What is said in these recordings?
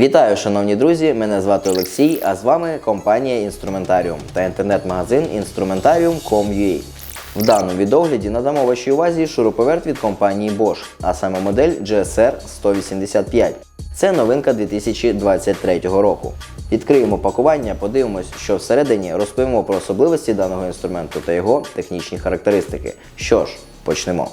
Вітаю, шановні друзі! Мене звати Олексій, а з вами компанія Інструментаріум та інтернет-магазин Instrumentarium.com.ua. В даному відогляді надамо вашій увазі шуруповерт від компанії Bosch, а саме модель GSR 185. Це новинка 2023 року. Відкриємо пакування, подивимось, що всередині розповімо про особливості даного інструменту та його технічні характеристики. Що ж, почнемо.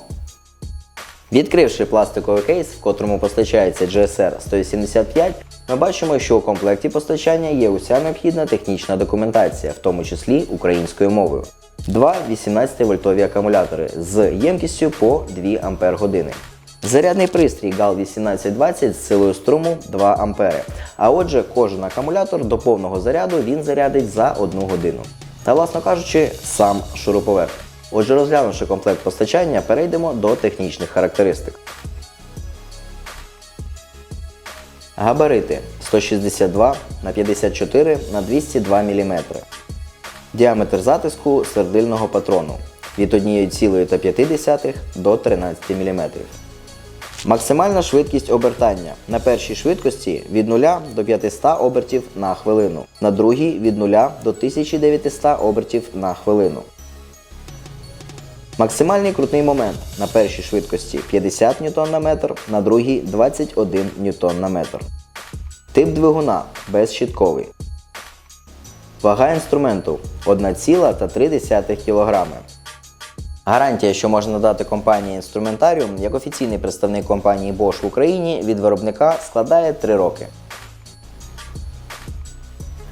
Відкривши пластиковий кейс, в котрому постачається GSR 185, ми бачимо, що у комплекті постачання є уся необхідна технічна документація, в тому числі українською мовою. Два 18 вольтові акумулятори з ємкістю по 2 Ампер години. Зарядний пристрій GAL 1820 з силою струму 2 Ампери. А отже, кожен акумулятор до повного заряду він зарядить за 1 годину. Та, власно кажучи, сам шуруповерт. Отже, розглянувши комплект постачання, перейдемо до технічних характеристик. Габарити 162 на 54 на 202 мм. Діаметр затиску сердильного патрону від 1,5 до 13 мм. Максимальна швидкість обертання на першій швидкості від 0 до 500 обертів на хвилину, на другій від 0 до 1900 обертів на хвилину. Максимальний крутний момент на першій швидкості 50 Нм на метр, на другій 21 Ньютон на метр. Тип двигуна безщітковий. Вага інструменту 1,3 кг. Гарантія, що можна надати компанії інструментаріум як офіційний представник компанії Bosch в Україні від виробника складає 3 роки.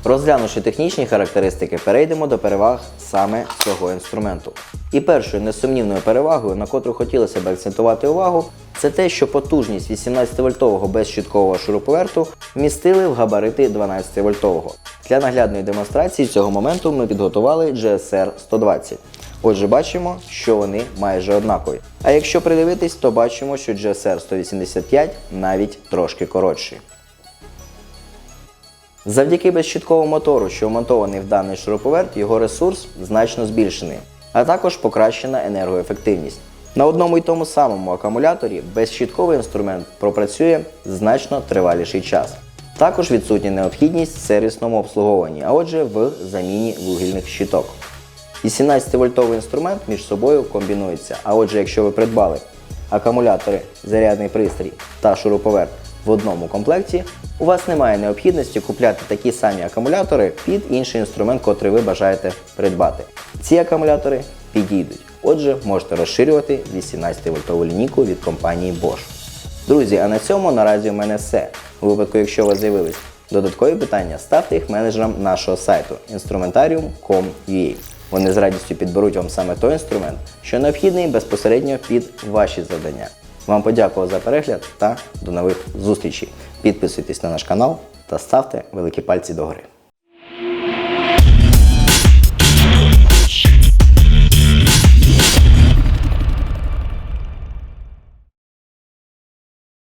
Розглянувши технічні характеристики, перейдемо до переваг саме цього інструменту. І першою несумнівною перевагою, на котру хотілося б акцентувати увагу, це те, що потужність 18-вольтового безщіткового шуруповерту вмістили в габарити 12-вольтового. Для наглядної демонстрації цього моменту ми підготували GSR 120. Отже, бачимо, що вони майже однакові. А якщо придивитись, то бачимо, що GSR 185 навіть трошки коротший. Завдяки безщітковому мотору, що вмонтований в даний шуруповерт, його ресурс значно збільшений, а також покращена енергоефективність. На одному й тому самому акумуляторі безщітковий інструмент пропрацює значно триваліший час. Також відсутня необхідність в сервісному обслуговуванні, а отже в заміні вугільних щиток. 18-вольтовий інструмент між собою комбінується. А отже, якщо ви придбали акумулятори, зарядний пристрій та шуруповерт в одному комплекті, у вас немає необхідності купляти такі самі акумулятори під інший інструмент, котрий ви бажаєте придбати. Ці акумулятори підійдуть. Отже, можете розширювати 18-вольтову лінійку від компанії Bosch. Друзі, а на цьому наразі у мене все. У випадку, якщо у вас з'явились додаткові питання, ставте їх менеджерам нашого сайту instrumentarium.com.ua. Вони з радістю підберуть вам саме той інструмент, що необхідний безпосередньо під ваші завдання. Вам подякував за перегляд та до нових зустрічей. Підписуйтесь на наш канал та ставте великі пальці догори.